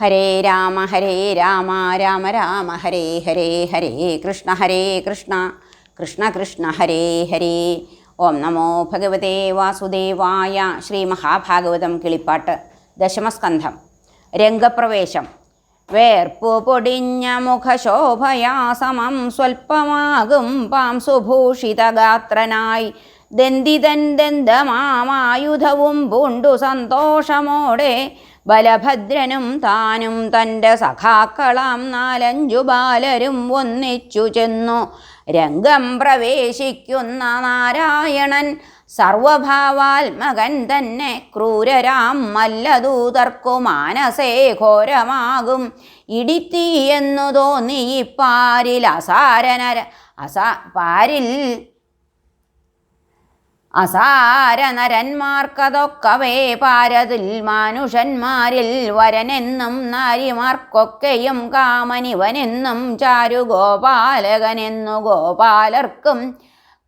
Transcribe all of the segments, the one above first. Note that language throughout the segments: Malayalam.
ഹരേ രാമ ഹരേ രാമ രാമ രാമ ഹരേ ഹരേ ഹരേ കൃഷ്ണ ഹരേ കൃഷ്ണ. കൃഷ്ണ കൃഷ്ണ ഹരേ ഹരേ. ഓം നമോ ഭഗവതേ വാസുദേവായ ശ്രീ മഹാഭാഗവതം കിളിപ്പാട്ട് ദശമസ്കന്ധം. രംഗപ്രവേശം. വേർപ്പു പൊടിഞ്ഞ മുഖശോഭയാ സമം സ്വൽപ്പമാകും പാം സുഭൂഷിതഗാത്രനായി. ദന്തിതൻ ദന്തമാമായുധവും പൂണ്ടു സന്തോഷമോടെ ബലഭദ്രനും താനും തന്റെ സഖാക്കളാം നാലഞ്ചു ബാലരും ഒന്നിച്ചു ചെന്നു. രംഗം പ്രവേശിക്കുന്ന നാരായണൻ സർവഭാവാത്മകൻ തന്നെ ക്രൂരരാം മല്ലദൂതർക്കു മാനസേ ഘോരമാകും. ഇടിത്തി എന്നു തോന്നി പാരിൽ അസാരനര അസാ പാരിൽ അസാരനരന്മാർക്കതൊക്കവേ പാരതിൽ മനുഷ്യന്മാരിൽ വരനെന്നും നാരിമാർക്കൊക്കെയും കാമനിവനെന്നും ചാരുഗോപാലകനെന്നു ഗോപാലർക്കും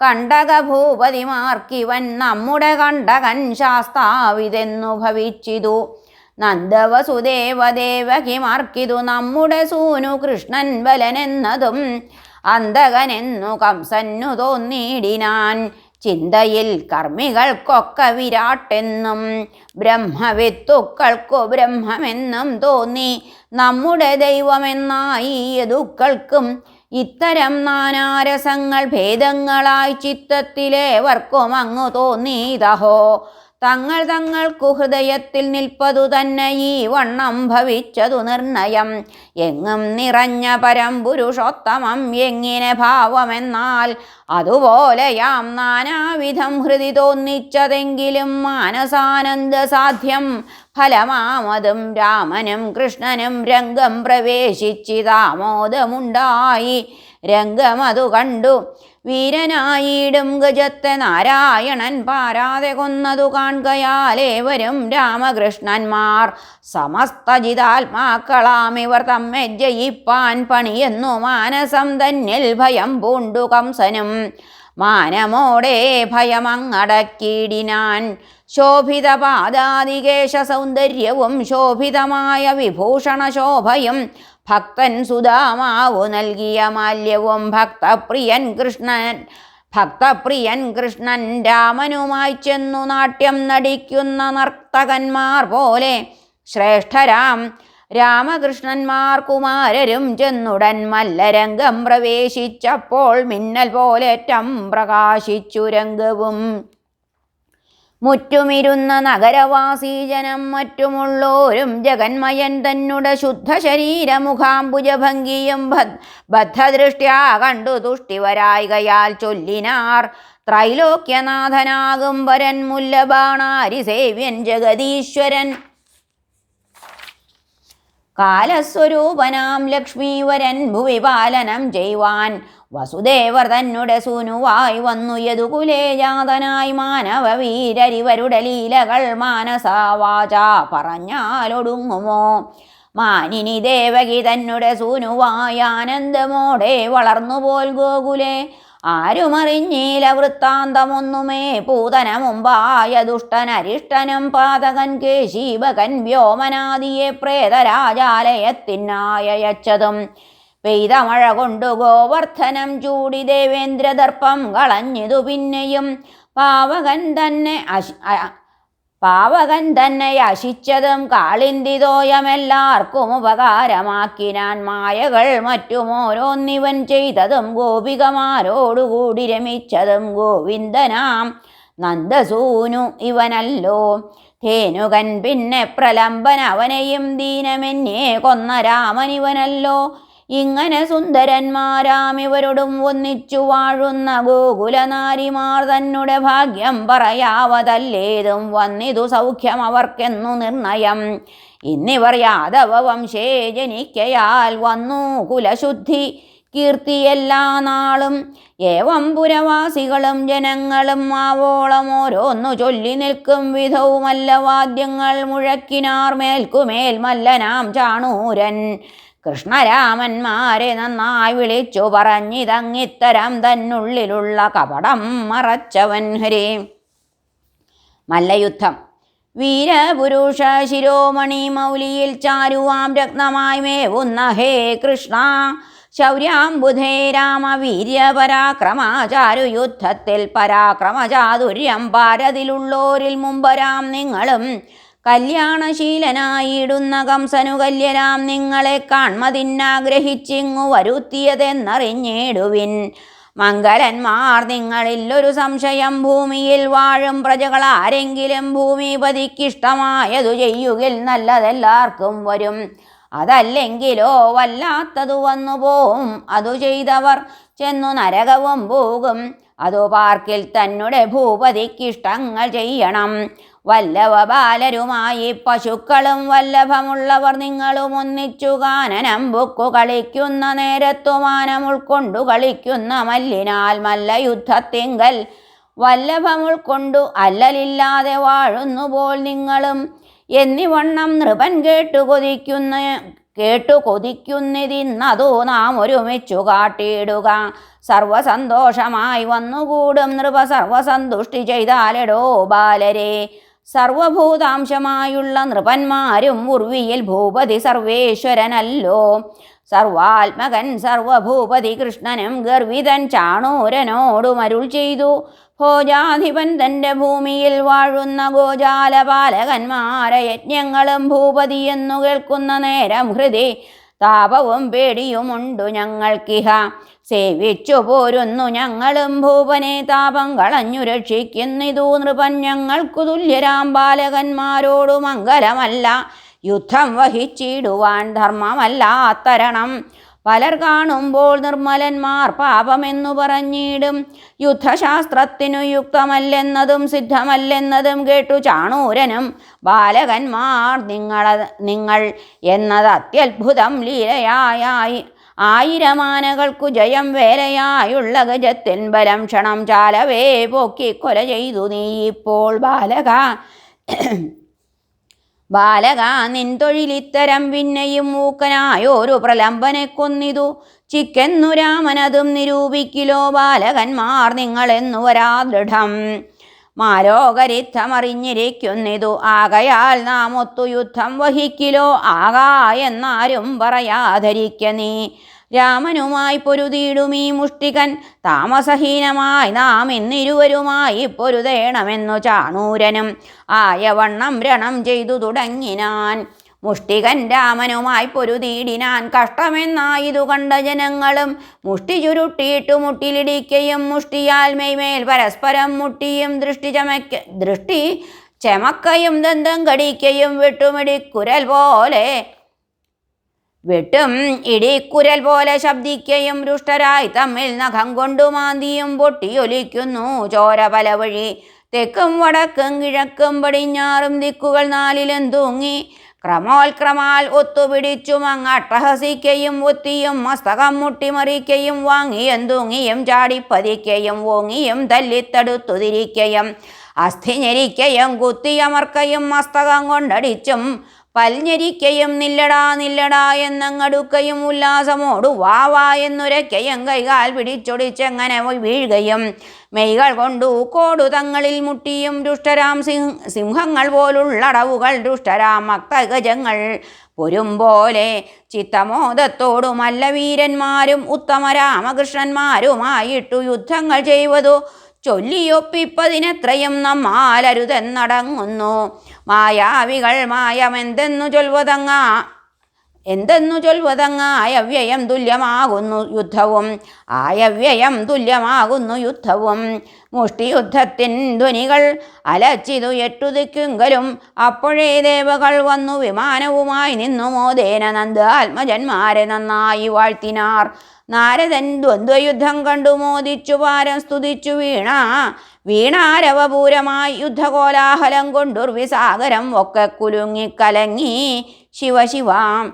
കണ്ടകഭൂപതിമാർക്കിവൻ നമ്മുടെ കണ്ടകൻ ശാസ്താവിതെന്നു ഭവിച്ചിതു. നന്ദവസുദേവദേവകിമാർക്കിതു നമ്മുടെ സൂനു കൃഷ്ണൻ ബലനെന്നതും അന്തകനെന്നു കംസന്നു തോന്നിയിടിനാൻ ചിന്തയിൽ കർമ്മികൾക്കൊക്കെ വിരാട്ടെന്നും ബ്രഹ്മവിത്തുക്കൾക്കു ബ്രഹ്മമെന്നും തോന്നി. നമ്മുടെ ദൈവമെന്നായി യദുക്കൾക്കും ഇത്തരം നാനാരസങ്ങൾ ഭേദങ്ങളായി ചിത്തത്തിലേവർക്കും അങ്ങു തോന്നിയതഹോ. തങ്ങൾ തങ്ങൾക്കു ഹൃദയത്തിൽ നിൽപ്പതു തന്നെ ഈ വണ്ണം ഭവിച്ചതു നിർണയം. എങ്ങും നിറഞ്ഞ പരംപുരുഷോത്തമം എങ്ങിനെ ഭാവമെന്നാൽ അതുപോലെയാം നാനാവിധം ഹൃദി തോന്നിച്ചതെങ്കിലും മാനസാനന്ദ സാധ്യം. ഫലമാമതും രാമനും കൃഷ്ണനും രംഗം പ്രവേശിച്ചിതാമോദമുണ്ടായി രംഗമതു കണ്ടു വീരനായിടും ഗജത്തെ നാരായണൻ പാരാതെ കൊന്നതു കാൺകയാലേവരും രാമകൃഷ്ണന്മാർ. സമസ്തജിതാത്മാക്കളാം ഇവർ തമ്മെ ജയിപ്പാൻ പണിയെന്നു മാനസം തന്നിൽ ഭയം പൂണ്ടു കംസനും. മാനമോടെ ഭയമങ്ങടക്കിടിനാൻ ശോഭിത പാദാതികേശ സൗന്ദര്യവും ശോഭിതമായ വിഭൂഷണ ശോഭയും ഭക്തൻ സുധാമാവു നൽകിയ മാല്യവും ഭക്തപ്രിയൻ കൃഷ്ണൻ ഭക്തപ്രിയൻ കൃഷ്ണൻ രാമനുമായി ചെന്നു നാട്യം നടിക്കുന്ന നർത്തകന്മാർ പോലെ ശ്രേഷ്ഠരാം. രാമകൃഷ്ണന്മാർ കുമാരരും ചെന്നുടൻ മല്ലരംഗം പ്രവേശിച്ചപ്പോൾ മിന്നൽ പോലേറ്റം പ്രകാശിച്ചു രംഗവും. മുറ്റുമിരുന്ന നഗരവാസി ജനം മറ്റുമുള്ളോരും ജഗന്മയൻ തന്നുടെ ശുദ്ധ ശരീരമുഖാംബുജഭംഗിയും ബദ്ധദൃഷ്ട്യാ കണ്ടു തുഷ്ടിവരായികയാൽ ചൊല്ലിനാർ. ത്രൈലോക്യനാഥനാകും വരൻ മുല്ലബാണാരി സേവ്യൻ ജഗദീശ്വരൻ. കാലസ്വരൂപനാം ലക്ഷ്മീവരൻ ഭുവി പാലനം ചെയ്യുവാൻ വസുദേവർ തന്നുടെ സുനുവായി വന്നു. യതുകുലേജാതനായി ജാതനായി മാനവ വീരരിവരുടെ ലീലകൾ മാനസാവാച പറഞ്ഞാലൊടുങ്ങുമോ? മാനിനി ദേവകി തന്നുടെ സുനുവായി ആനന്ദമോടെ വളർന്നുപോൽ ഗോകുലേ. ആരുമറിഞ്ഞീല വൃത്താന്തമൊന്നുമേ. പൂതന മുമ്പായ ദുഷ്ടനരിഷ്ടനും പാതകൻ കേശീപകൻ വ്യോമനാദിയെ പ്രേതരാജാലയത്തിനായച്ചതും പെയ്ത മഴ കൊണ്ടു ഗോവർദ്ധനം ചൂടി ദേവേന്ദ്രദർപ്പം കളഞ്ഞിതു പിന്നെയും. പാവകൻ തന്നെ പാവകൻ തന്നെ അശിച്ചതും കാളിന്തിതോയമെല്ലാവർക്കും ഉപകാരമാക്കിനാൻ മായകൾ മറ്റുമോരോന്നിവൻ ചെയ്തതും ഗോപികമാരോടുകൂടി രമിച്ചതും ഗോവിന്ദനാം നന്ദസൂനു ഇവനല്ലോ. ധേനുകൻ പിന്നെ പ്രലംബൻ അവനെയും ദീനമെന്നെ കൊന്ന രാമനിവനല്ലോ. ഇങ്ങനെ സുന്ദരന്മാരാം ഇവരോടും ഒന്നിച്ചു വാഴുന്ന ഗോകുലനാരിമാർ തന്നെ ഭാഗ്യം പറയാവതല്ലേതും വന്നിതു സൗഖ്യം അവർക്കെന്നു നിർണയം. ഇന്നിവർ യാദവ വംശേ ജനിക്കയാൽ വന്നു കുലശുദ്ധി കീർത്തി എല്ലാ നാളും ഏവം പുരവാസികളും ജനങ്ങളും ആവോളം ഓരോന്നു ചൊല്ലി നിൽക്കും വിധവുമല്ല വാദ്യങ്ങൾ മുഴക്കിനാർ മേൽക്കുമേൽ മല്ലനാം ചാണൂരൻ. കൃഷ്ണരാമന്മാരെ നന്നായി വിളിച്ചു പറഞ്ഞിതങ്ങിത്തരം തന്നുള്ളിലുള്ള കപടം മറച്ചവൻ ഹരേ. മല്ലയുദ്ധം. വീരപുരുഷ ശിരോമണി മൗലിയിൽ ചാരുവാം രത്നമായി മേവുന്ന ഹേ കൃഷ്ണ ശൗര്യാംബുധേ രാമ വീര്യപരാക്രമ ചാരു യുദ്ധത്തിൽ പരാക്രമചാതുര്യം ഭാരതിലുള്ളോരിൽ മുമ്പരാം നിങ്ങളും കല്യാണശീലനായിടുന്ന കംസനു കല്യരാം നിങ്ങളെ കാൺമതിന്നാഗ്രഹിച്ചിങ്ങു വരുത്തിയതെന്നറിഞ്ഞേടുവിൻ. മംഗലന്മാർ നിങ്ങളിൽ ഒരു സംശയം ഭൂമിയിൽ വാഴും പ്രജകൾ ആരെങ്കിലും ഭൂമിപതിക്കിഷ്ടമായതു ചെയ്യുകിൽ നല്ലതെല്ലാവർക്കും വരും. അതല്ലെങ്കിലോ വല്ലാത്തതു വന്നു പോവും അതു ചെയ്തവർ ചെന്നു നരകവും പോകും അതു പാർക്കിൽ തന്നെ ഭൂപതിക്കിഷ്ടങ്ങൾ ചെയ്യണം. വല്ലഭ ബാലരുമായി പശുക്കളും വല്ലഭമുള്ളവർ നിങ്ങളും ഒന്നിച്ചു കാനനം ബുക്കു കളിക്കുന്ന നേരത്തു മാനം ഉൾക്കൊണ്ടു കളിക്കുന്ന മല്ലിനാൽ മല്ല മല്ലയുദ്ധത്തിങ്കൽ വല്ലഭം ഉൾക്കൊണ്ടു അല്ലലില്ലാതെ വാഴുന്നുപോൽ നിങ്ങളും എന്നിവണ്ണം നൃപൻ കേട്ടു കൊതിക്കുന്ന കേട്ടു കൊതിക്കുന്നതിന്നതു നാം ഒരുമിച്ചു കാട്ടിയിടുക. സർവസന്തോഷമായി വന്നുകൂടും നൃപ സർവസന്തുഷ്ടി ചെയ്താലെടോ ബാലരെ. സർവഭൂതാംശമായുള്ള നൃപന്മാരും ഉർവിയിൽ ഭൂപതി സർവേശ്വരനല്ലോ. സർവാത്മകൻ സർവഭൂപതി കൃഷ്ണനും ഗർവിതൻ ചാണൂരനോടുമരുൾ ചെയ്തു. ഭോജാധിപൻ തന്റെ ഭൂമിയിൽ വാഴുന്ന ഗോജാലപാലകന്മാരെ യജ്ഞങ്ങളും ഭൂപതി എന്നു കേൾക്കുന്ന നേരം ഹൃദി താപവും പേടിയുമുണ്ടു ഞങ്ങൾക്കിഹ. സേവിച്ചു പോരുന്നു ഞങ്ങളും ഭൂപനെ താപം കളഞ്ഞു രക്ഷിക്കുന്നിതു നൃപൻ ഞങ്ങൾക്കു തുല്യരാം ബാലകന്മാരോടു മംഗലമല്ല. യുദ്ധം വഹിച്ചിടുവാൻ ധർമ്മമല്ല അത്തരണം പലർ കാണുമ്പോൾ നിർമ്മലന്മാർ പാപമെന്നു പറഞ്ഞിടും. യുദ്ധശാസ്ത്രത്തിനു യുക്തമല്ലെന്നതും സിദ്ധമല്ലെന്നതും കേട്ടു ചാണൂരനും ബാലകന്മാർ നിങ്ങള നിങ്ങൾ എന്നത് അത്യത്ഭുതം ലീലയായി. ആയിരമാനകൾക്കു ജയം വേലയായുള്ള ഗജത്തിൻ ബലം ക്ഷണം ചാലവേ പോക്കി കൊല ചെയ്തു നീ ഇപ്പോൾ ബാലക. ബാലക നിൻ തൊഴിലിത്തരം പിന്നെയും മൂക്കനായോരു പ്രലംബനെ കൊന്നിതു. ചിക്കെന്നു രാമനതും നിരൂപിക്കിലോ ബാലകന്മാർ നിങ്ങളെന്നു വരാ ദൃഢം. മാലോകരിത്തമറിഞ്ഞിരിക്കുന്നിതു. ആകയാൽ നാം ഒത്തു യുദ്ധം വഹിക്കിലോ. ആകാ എന്നാരും പറയാധരിക്ക നീ. രാമനുമായി പൊരുതിയിടുമീ മുഷ്ടികൻ. താമസഹീനമായി നാം എന്നിരുവരുമായി പൊരുതേണമെന്നു ചാണൂരനും. ആയവണ്ണം രണം ചെയ്തു തുടങ്ങിനാൻ. മുഷ്ടികൻ രാമനുമായി പൊരുതീടിനാൻ കഷ്ടമെന്നായിതു കണ്ട ജനങ്ങളും മുഷ്ടി ചുരുട്ടിയിട്ടു മുട്ടിലിടിക്കയും മുഷ്ടിയാൽ മെയ്മേൽ പരസ്പരം മുട്ടിയും ദൃഷ്ടി ചമയ്ക്ക ദൃഷ്ടി ചെമക്കയും ദന്തം കടിക്കയും വെട്ടുമിടിക്കുരൽ പോലെ വെട്ടും ഇടിക്കുരൽ പോലെ ശബ്ദിക്കയും രുഷ്ടരായി തമ്മിൽ നഖം കൊണ്ടു മാന്തിയും പൊട്ടിയൊലിക്കുന്നു ചോര പല വഴി. തെക്കും വടക്കും കിഴക്കും പടിഞ്ഞാറും ദിക്കുകൾ നാലിലും തൂങ്ങി. ക്രമോൽക്രമാൽ ഒത്തുപിടിച്ചും അങ്ങട്ടഹസിക്കയും ഒത്തിയും മസ്തകം മുട്ടിമറിക്കയും വാങ്ങിയും തൂങ്ങിയും ചാടിപ്പതിക്കയും ഓങ്ങിയും തല്ലിത്തടുത്തുതിരിക്കയും അസ്ഥി ഞെരിക്കയും കുത്തിയമർക്കയും മസ്തകം കൊണ്ടടിച്ചും പൽഞ്ഞെരിക്കയും നില്ലടാ നില്ലടാ എന്നങ്ങടുക്കയും ഉല്ലാസമോടു വാ വാ എന്നുരക്കയും കൈകാൽ പിടിച്ചൊടിച്ചെങ്ങനെ വീഴുകയും മെയ്കൾ കൊണ്ടു കോടു തങ്ങളിൽ മുട്ടിയും ദുഷ്ടരാം സിംഹ സിംഹങ്ങൾ പോലുള്ളടവുകൾ ദുഷ്ടരാം മക്തഗജങ്ങൾ പൊരുംപോലെ ചിത്തമോദത്തോടുമല്ല വീരന്മാരും ഉത്തമ രാമകൃഷ്ണന്മാരുമായിട്ടു യുദ്ധങ്ങൾ ചെയ്വതു ചൊല്ലിയൊപ്പിപ്പതിനെത്രയും നമ്മാലരുതെന്നടങ്ങുന്നു. മായാവികൾ മായമെന്തെന്നു ചൊൽവതങ്ങ എന്തെന്നു ചൊൽവതങ്ങ ആയവ്യയം തുല്യമാകുന്നു യുദ്ധവും ആയവ്യയം തുല്യമാകുന്നു യുദ്ധവും. മുഷ്ടിയുദ്ധത്തിൻ ധ്വനികൾ അലച്ചിതു എട്ടുതിക്കുങ്കലും അപ്പോഴേ ദേവകൾ വന്നു വിമാനവുമായി നിന്നു. മോദേന നന്ദ ആത്മജന്മാരെ നന്നായി വാഴ്ത്തിനാർ. നാരദൻ ദ്വന്ദ്വയുദ്ധം കണ്ടു? മോദിച്ചു പാരം സ്തുതിച്ചു വീണ. വീണാരവപൂരമായി യുദ്ധകോലാഹലം കൊണ്ടുർവിസാഗരം ഒക്കെ കുലുങ്ങിക്കലങ്ങി ശിവശിവാം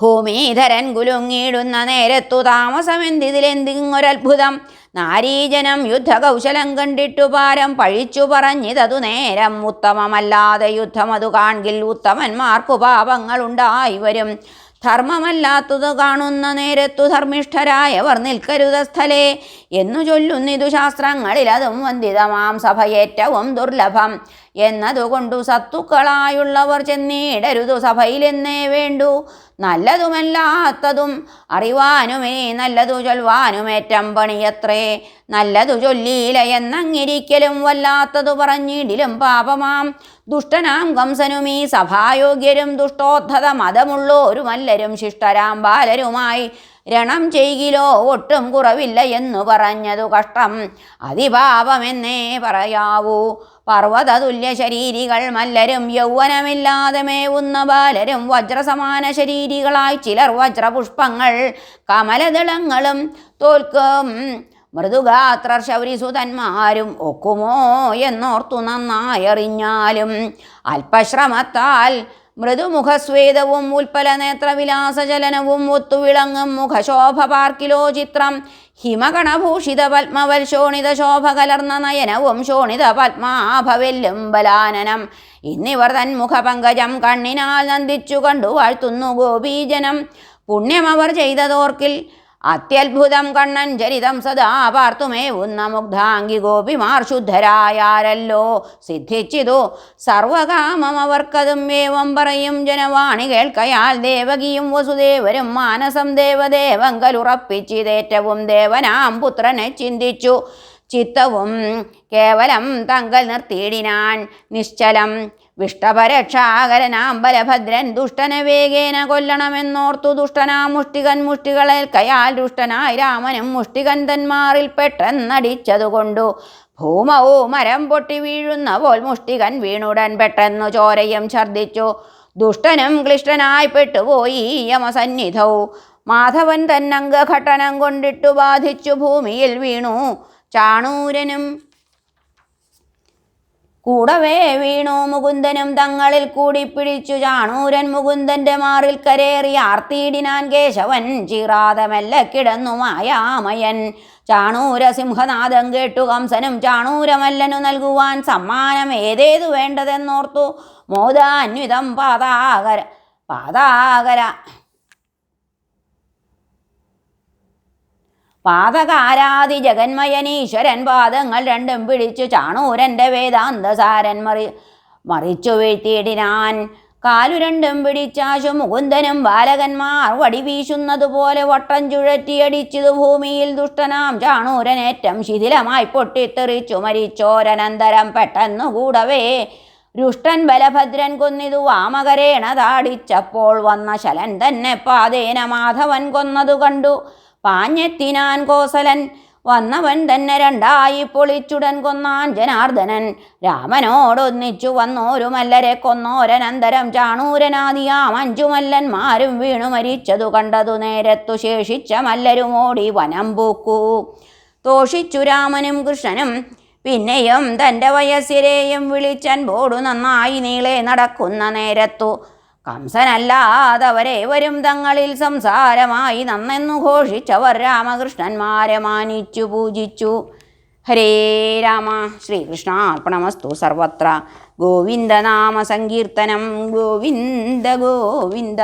ഭൂമിധരൻ കുലുങ്ങിയിടുന്ന നേരത്തു താമസമെന്തിതിലെന്തിങ്ങൊരത്ഭുതം നാരീജനം യുദ്ധകൗശലം കണ്ടിട്ടു പാരം പഴിച്ചു പറഞ്ഞിതതു നേരം. ഉത്തമമല്ലാതെ യുദ്ധം അതു കാൺകിൽ ഉത്തമന്മാർക്കു പാപങ്ങളുണ്ടായി വരും. ധർമ്മമല്ലാത്തതു കാണുന്ന നേരത്തു ധർമ്മിഷ്ഠരായവർ നിൽക്കരുത സ്ഥലേ എന്നു ചൊല്ലുന്നിതു ശാസ്ത്രങ്ങളിൽ അതും വന്ദിതമാം സഭയേറ്റവും ദുർലഭം. എന്നതുകൊണ്ടു സത്തുക്കളായുള്ളവർ ചെന്നിടരുതു സഭയിലെന്നേ വേണ്ടു. നല്ലതുമല്ലാത്തതും അറിവാനുമേ നല്ലതു ചൊൽവാനുമേറ്റം പണിയത്രേ. നല്ലതു ചൊല്ലീല എന്നങ്ങിരിക്കലും വല്ലാത്തതു പറഞ്ഞിടിലും പാപമാം. ദുഷ്ടനാം കംസനുമീ സഭായോഗ്യരും ദുഷ്ടോദ്ധത മതമുള്ളോരുമല്ലരും ശിഷ്ടരാം ബാലരുമായി രണം ചെയ്യിലോ ഒട്ടും കുറവില്ല എന്നു പറഞ്ഞതു കഷ്ടം. അതിപാപമെന്നേ പറയാവൂ. പർവതതുല്യ ശരീരികൾ മല്ലരും യൗവനമില്ലാതെ മേവുന്ന ബാലരും വജ്രസമാന ശരീരികളായി ചിലർ വജ്രപുഷ്പങ്ങൾ കമലദളങ്ങളും തോൽക്കും. മൃദുഗാത്രർ ശൗരിസുതന്മാരും ഒക്കുമോ എന്നോർത്തു നന്നായറിഞ്ഞാലും അല്പശ്രമത്താൽ മൃദുമുഖസ്വേദവും ഉൽപ്പല നേത്രവിലാസചലനവും ഒത്തുവിളങ്ങും മുഖശോഭ പാർക്കിലോ ചിത്രം. ഹിമകണഭൂഷിത പത്മവൽ ശോണിത ശോഭ കലർന്ന നയനവും ശോണിത പത്മാഭവെല്ലും ബലാനനം. ഇന്നിവർ തൻ മുഖപങ്കജം കണ്ണിനാൽ നന്ദിച്ചു കണ്ടു വാഴ്ത്തുന്നു ഗോപീജനം. പുണ്യമവർ ചെയ്തതോർക്കിൽ അത്യത്ഭുതം കണ്ണൻ ചരിതം സദാ പാർത്തുമേ. ഉന്ന മുഗ്ധാംഗി ഗോപിമാർ ശുദ്ധരായാരല്ലോ സിദ്ധിച്ചിതു സർവകാമം അവർക്കതും ഏവം പറയും ജനവാണി കേൾക്കയാൽ ദേവകിയും വസുദേവരും മാനസം ദേവദേവങ്കലുറപ്പിച്ചിതേറ്റവും ദേവനാം പുത്രനെ ചിന്തിച്ചു. ചിത്തവും കേവലം തങ്കൽ നിർത്തിയിടിനാൻ നിശ്ചലം. വിഷ്ടപരക്ഷാകരനാം ബലഭദ്രൻ ദുഷ്ടനെ വേഗേന കൊല്ലണമെന്നോർത്തു ദുഷ്ടനാ മുഷ്ടികൻ മുഷ്ടികളേൽക്കയാൽ ദുഷ്ടനായി രാമനും മുഷ്ടികൻ തന്മാറിൽ പെട്ടെന്നടിച്ചതുകൊണ്ടു ഭൂമവും മരം പൊട്ടി വീഴുന്ന പോൽ മുഷ്ടികൻ വീണുടൻ പെട്ടെന്നു ചോരയും ഛർദ്ദിച്ചു. ദുഷ്ടനും ക്ലിഷ്ടനായി പെട്ടുപോയി യമസന്നിധവും മാധവൻ തന്നംഗഘട്ടനം കൊണ്ടിട്ടു ബാധിച്ചു ഭൂമിയിൽ വീണു ചാണൂരനും. കൂടവേ വീണു മുകുന്ദനും തങ്ങളിൽ കൂടി പിടിച്ചു ചാണൂരൻ മുകുന്ദന്റെ മാറിൽ കരേറി ആർത്തിയിടിനാൻ കേശവൻ ചീറാതെ മെല്ലെ കിടന്നു മായാമയൻ. ചാണൂര സിംഹനാദം കേട്ടു കംസനും ചാണൂരമല്ലനു നൽകുവാൻ സമ്മാനം ഏതേതു വേണ്ടതെന്നോർത്തു മോദാന്വിതം പാതാകര പാതാകര പാതകാരാതി ജഗന്മയനീശ്വരൻ പാദങ്ങൾ രണ്ടും പിടിച്ചു ചാണൂരന്റെ വേദാന്തസാരൻ മറി മറിച്ചു വീഴ്ത്തിയിടിനാൻ. കാലു രണ്ടും പിടിച്ചാശു മുകുന്ദനും ബാലകന്മാർ വടി വീശുന്നതുപോലെ വട്ടം ചുഴറ്റിയടിച്ചതു ഭൂമിയിൽ ദുഷ്ടനാം ചാണൂരനേറ്റം ശിഥിലമായി പൊട്ടിത്തെറിച്ചു മരിച്ചോരനന്തരം പെട്ടെന്നു കൂടവേ. രുഷ്ടൻ ബലഭദ്രൻ കൊന്നിതു വാമകരേണ താടിച്ചപ്പോൾ വന്ന ശലൻ തന്നെ പാതേന മാധവൻ കൊന്നതു കണ്ടു. പാഞ്ഞെത്തിനാൻ കോസലൻ. വന്നവൻ തന്നെ രണ്ടായി പൊളിച്ചുടൻ കൊന്നാൻ ജനാർദ്ദനൻ. രാമനോടൊന്നിച്ചു വന്നോരു മല്ലരെ കൊന്നോരനന്തരം ചാണൂരനാദിയാം അഞ്ചു മല്ലന്മാരും വീണു മരിച്ചതു കണ്ടതു നേരത്തു ശേഷിച്ച മല്ലരുമോടി വനം പൂക്കൂ. തോഷിച്ചു രാമനും കൃഷ്ണനും. പിന്നെയും തന്റെ വയസ്സിരെയും വിളിച്ചൻപോടു നന്നായി നീളെ നടക്കുന്ന നേരത്തു കംസനല്ലാതവരേവരും തങ്ങളിൽ സംസാരമായി നന്നെന്നു ഘോഷിച്ചവർ രാമകൃഷ്ണന്മാരെ മാനിച്ചു പൂജിച്ചു. ഹരേ രാമ. ശ്രീകൃഷ്ണ അർപ്പണമസ്തു സർവത്ര. ഗോവിന്ദനാമ സങ്കീർത്തനം ഗോവിന്ദ ഗോവിന്ദ.